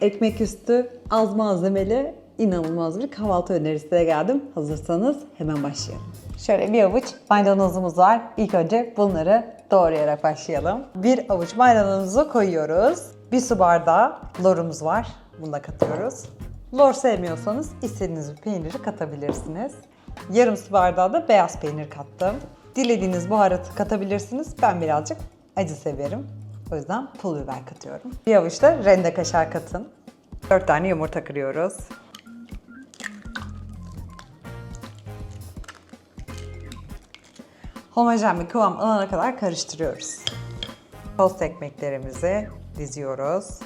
ekmek üstü, az malzemeli, inanılmaz bir kahvaltı önerisiyle geldim. Hazırsanız hemen başlayalım. Şöyle bir avuç maydanozumuz var. İlk önce bunları doğrayarak başlayalım. Bir avuç maydanozumuzu koyuyoruz. Bir su bardağı lorumuz var. Bunu da katıyoruz. Lor sevmiyorsanız istediğiniz bir peyniri katabilirsiniz. Yarım su bardağı da beyaz peynir kattım. Dilediğiniz baharatı katabilirsiniz. Ben birazcık acı severim. O yüzden pul biber katıyorum. Bir avuç da rende kaşar katın. 4 tane yumurta kırıyoruz. Homojen bir kıvam alana kadar karıştırıyoruz. Tost ekmeklerimizi diziyoruz.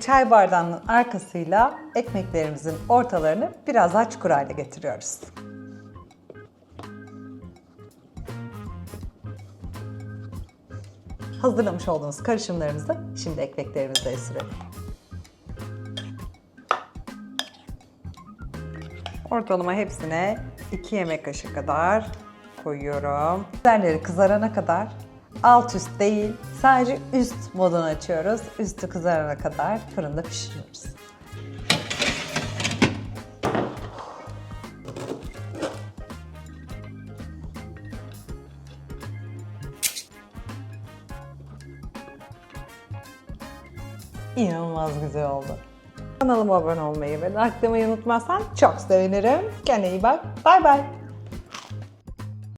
Çay bardağının arkasıyla ekmeklerimizin ortalarını biraz daha çukur hale getiriyoruz. Hazırlamış olduğumuz karışımlarımızı şimdi ekmeklerimize sürelim. Ortalama hepsine 2 yemek kaşığı kadar koyuyorum. Üzerleri kızarana kadar alt üst değil sadece üst modunu açıyoruz. Üstü kızarana kadar fırında pişiriyoruz. İnanılmaz güzel oldu. Kanalıma abone olmayı ve like demeyi unutmazsan çok sevinirim. Kendine iyi bak. Bay bay.